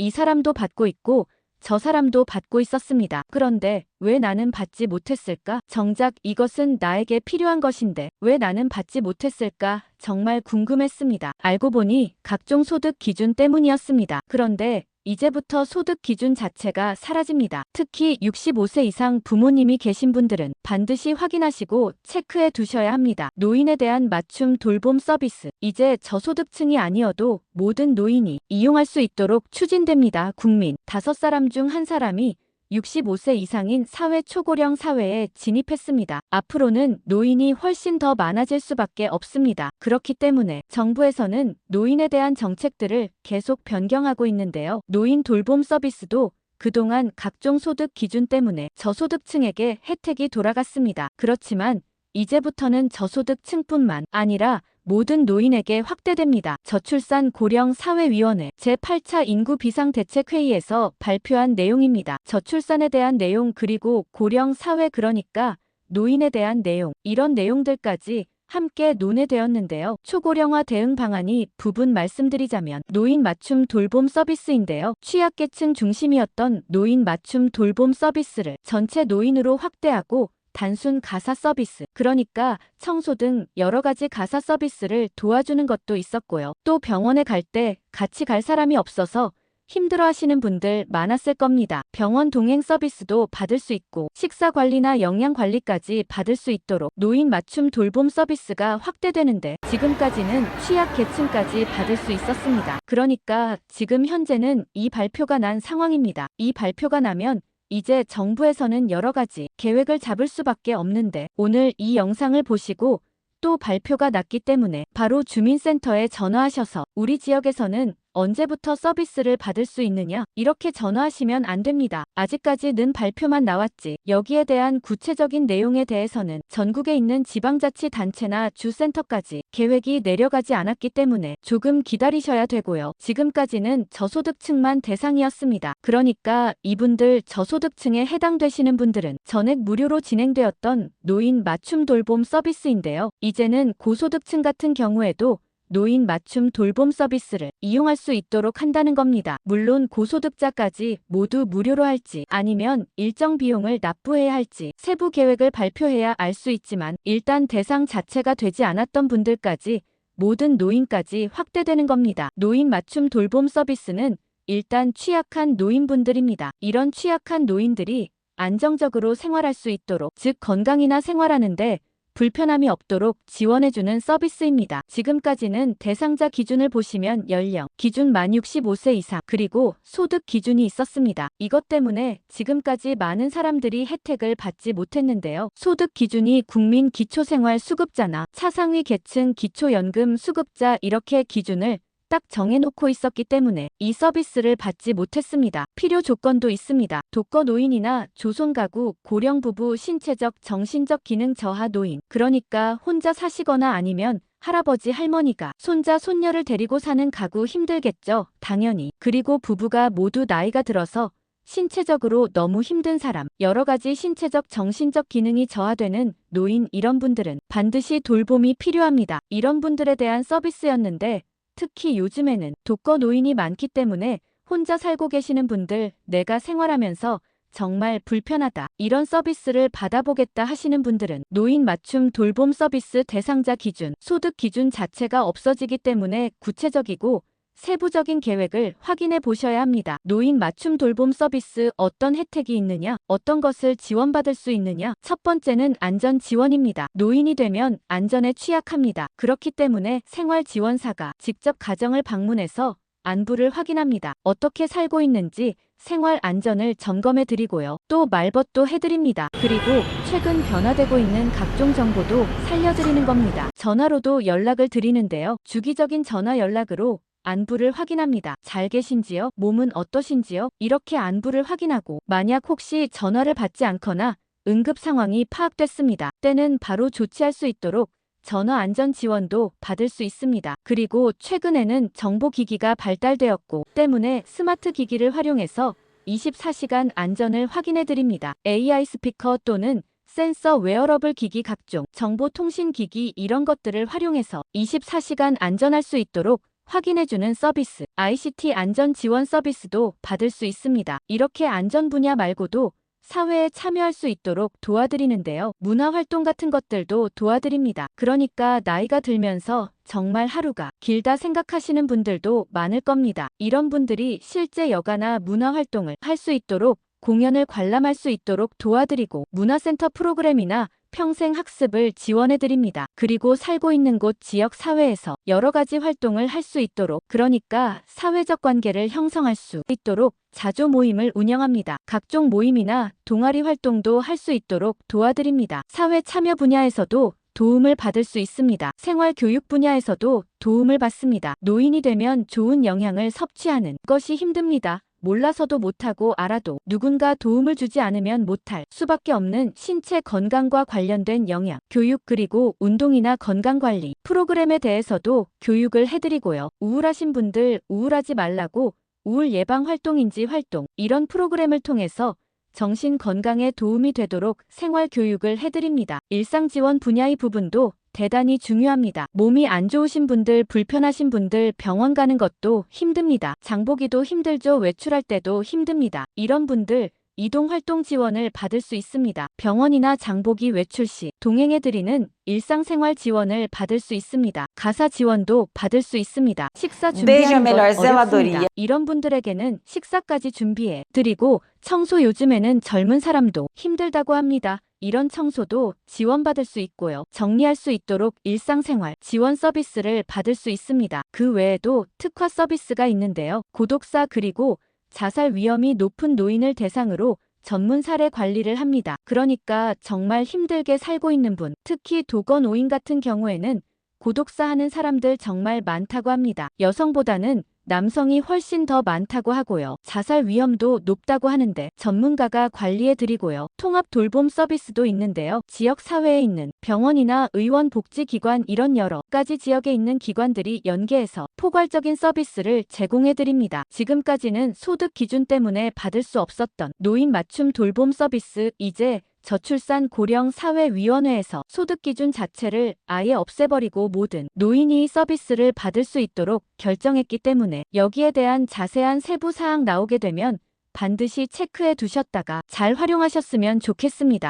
이 사람도 받고 있고 저 사람도 받고 있었습니다. 그런데 왜 나는 받지 못했을까? 정작 이것은 나에게 필요한 것인데 왜 나는 받지 못했을까? 정말 궁금했습니다. 알고 보니 각종 소득 기준 때문이었습니다. 그런데 이제부터 소득 기준 자체가 사라집니다. 특히 65세 이상 부모님이 계신 분들은 반드시 확인하시고 체크해 두셔야 합니다. 노인에 대한 맞춤 돌봄 서비스. 이제 저소득층이 아니어도 모든 노인이 이용할 수 있도록 추진됩니다. 국민. 다섯 사람 중한 사람이 65세 이상인 사회 초고령 사회에 진입했습니다. 앞으로는 노인이 훨씬 더 많아질 수밖에 없습니다. 그렇기 때문에 정부에서는 노인에 대한 정책들을 계속 변경하고 있는데요. 노인 돌봄 서비스도 그동안 각종 소득 기준 때문에 저소득층에게 혜택이 돌아갔습니다. 그렇지만 이제부터는 저소득층뿐만 아니라 모든 노인에게 확대됩니다. 저출산 고령 사회위원회 제8차 인구 비상 대책회의에서 발표한 내용입니다. 저출산에 대한 내용 그리고 고령 사회 그러니까 노인에 대한 내용 이런 내용들까지 함께 논의되었는데요. 초고령화 대응 방안이 부분 말씀드리자면 노인 맞춤 돌봄 서비스인데요. 취약계층 중심이었던 노인 맞춤 돌봄 서비스를 전체 노인으로 확대하고 단순 가사 서비스, 그러니까 청소 등 여러 가지 가사 서비스를 도와주는 것도 있었고요. 또 병원에 갈 때 같이 갈 사람이 없어서 힘들어 하시는 분들 많았을 겁니다. 병원 동행 서비스도 받을 수 있고 식사 관리나 영양 관리까지 받을 수 있도록 노인 맞춤 돌봄 서비스가 확대되는데 지금까지는 취약 계층까지 받을 수 있었습니다. 그러니까 지금 현재는 이 발표가 난 상황입니다. 이 발표가 나면 이제 정부에서는 여러 가지 계획을 잡을 수밖에 없는데 오늘 이 영상을 보시고 또 발표가 났기 때문에 바로 주민센터에 전화하셔서 우리 지역에서는 언제부터 서비스를 받을 수 있느냐? 이렇게 전화하시면 안 됩니다. 아직까지는 발표만 나왔지. 여기에 대한 구체적인 내용에 대해서는 전국에 있는 지방자치단체나 주센터까지 계획이 내려가지 않았기 때문에 조금 기다리셔야 되고요. 지금까지는 저소득층만 대상이었습니다. 그러니까 이분들 저소득층에 해당되시는 분들은 전액 무료로 진행되었던 노인 맞춤 돌봄 서비스인데요. 이제는 고소득층 같은 경우에도 노인 맞춤 돌봄 서비스를 이용할 수 있도록 한다는 겁니다. 물론 고소득자까지 모두 무료로 할지 아니면 일정 비용을 납부해야 할지 세부 계획을 발표해야 알 수 있지만 일단 대상 자체가 되지 않았던 분들까지 모든 노인까지 확대되는 겁니다. 노인 맞춤 돌봄 서비스는 일단 취약한 노인분들입니다. 이런 취약한 노인들이 안정적으로 생활할 수 있도록 즉 건강이나 생활하는데 불편함이 없도록 지원해주는 서비스입니다. 지금까지는 대상자 기준을 보시면 연령, 기준 만 65세 이상, 그리고 소득 기준이 있었습니다. 이것 때문에 지금까지 많은 사람들이 혜택을 받지 못했는데요. 소득 기준이 국민 기초생활 수급자나 차상위 계층 기초연금 수급자 이렇게 기준을 딱 정해놓고 있었기 때문에 이 서비스를 받지 못했습니다. 필요 조건도 있습니다. 독거 노인이나 조손 가구, 고령 부부, 신체적, 정신적 기능 저하 노인, 그러니까 혼자 사시거나 아니면 할아버지 할머니가 손자 손녀를 데리고 사는 가구 힘들겠죠. 당연히. 그리고 부부가 모두 나이가 들어서 신체적으로 너무 힘든 사람, 여러 가지 신체적 정신적 기능이 저하되는 노인 이런 분들은 반드시 돌봄이 필요합니다. 이런 분들에 대한 서비스였는데 특히 요즘에는 독거 노인이 많기 때문에 혼자 살고 계시는 분들 내가 생활하면서 정말 불편하다. 이런 서비스를 받아보겠다 하시는 분들은 노인 맞춤 돌봄 서비스 대상자 기준, 소득 기준 자체가 없어지기 때문에 구체적이고 세부적인 계획을 확인해 보셔야 합니다. 노인 맞춤 돌봄 서비스 어떤 혜택이 있느냐? 어떤 것을 지원받을 수 있느냐? 첫 번째는 안전 지원입니다. 노인이 되면 안전에 취약합니다. 그렇기 때문에 생활 지원사가 직접 가정을 방문해서 안부를 확인합니다. 어떻게 살고 있는지 생활 안전을 점검해 드리고요. 또 말벗도 해드립니다. 그리고 최근 변화되고 있는 각종 정보도 살려드리는 겁니다. 전화로도 연락을 드리는데요. 주기적인 전화 연락으로 안부를 확인합니다. 잘 계신지요? 몸은 어떠신지요? 이렇게 안부를 확인하고 만약 혹시 전화를 받지 않거나 응급 상황이 파악됐습니다. 때는 바로 조치할 수 있도록 전화 안전 지원도 받을 수 있습니다. 그리고 최근에는 정보기기가 발달되었고 때문에 스마트 기기를 활용해서 24시간 안전을 확인해 드립니다. AI 스피커 또는 센서 웨어러블 기기 각종 정보통신 기기 이런 것들을 활용해서 24시간 안전할 수 있도록 확인해주는 서비스, ICT 안전 지원 서비스도 받을 수 있습니다. 이렇게 안전 분야 말고도 사회에 참여할 수 있도록 도와드리는데요. 문화활동 같은 것들도 도와드립니다. 그러니까 나이가 들면서 정말 하루가 길다 생각하시는 분들도 많을 겁니다. 이런 분들이 실제 여가나 문화활동을 할 수 있도록 공연을 관람할 수 있도록 도와드리고 문화센터 프로그램이나 평생 학습을 지원해 드립니다. 그리고 살고 있는 곳 지역 사회에서 여러 가지 활동을 할 수 있도록 그러니까 사회적 관계를 형성할 수 있도록 자조 모임을 운영합니다. 각종 모임이나 동아리 활동도 할 수 있도록 도와드립니다. 사회 참여 분야에서도 도움을 받을 수 있습니다. 생활 교육 분야에서도 도움을 받습니다. 노인이 되면 좋은 영향을 섭취하는 것이 힘듭니다. 몰라서도 못하고 알아도 누군가 도움을 주지 않으면 못할 수밖에 없는 신체 건강과 관련된 영양, 교육 그리고 운동이나 건강관리 프로그램에 대해서도 교육을 해드리고요. 우울하신 분들 우울하지 말라고 우울 예방 활동인지 활동 이런 프로그램을 통해서 정신 건강에 도움이 되도록 생활 교육을 해드립니다. 일상 지원 분야의 부분도 대단히 중요합니다. 몸이 안 좋으신 분들, 불편하신 분들 병원 가는 것도 힘듭니다. 장보기도 힘들죠. 외출할 때도 힘듭니다. 이런 분들 이동 활동 지원을 받을 수 있습니다. 병원이나 장보기 외출 시 동행해 드리는 일상생활 지원을 받을 수 있습니다. 가사 지원도 받을 수 있습니다. 식사 Beijo, 준비하는 것 어렵습니다. 이런 분들에게는 식사까지 준비해 드리고 청소 요즘에는 젊은 사람도 힘들다고 합니다. 이런 청소도 지원받을 수 있고요. 정리할 수 있도록 일상생활 지원 서비스를 받을 수 있습니다. 그 외에도 특화 서비스가 있는데요. 고독사 그리고 자살 위험이 높은 노인을 대상으로 전문 사례 관리를 합니다. 그러니까 정말 힘들게 살고 있는 분, 특히 도건 오인 같은 경우에는 고독사 하는 사람들 정말 많다고 합니다. 여성보다는 남성이 훨씬 더 많다고 하고요. 자살 위험도 높다고 하는데 전문가가 관리해 드리고요. 통합 돌봄 서비스도 있는데요. 지역 사회에 있는 병원이나 의원 복지기관 이런 여러 가지 지역에 있는 기관들이 연계해서 포괄적인 서비스를 제공해 드립니다. 지금까지는 소득 기준 때문에 받을 수 없었던 노인 맞춤 돌봄 서비스 이제 저출산 고령 사회위원회에서 소득 기준 자체를 아예 없애버리고 모든 노인이 이 서비스를 받을 수 있도록 결정했기 때문에 여기에 대한 자세한 세부 사항 나오게 되면 반드시 체크해 두셨다가 잘 활용하셨으면 좋겠습니다.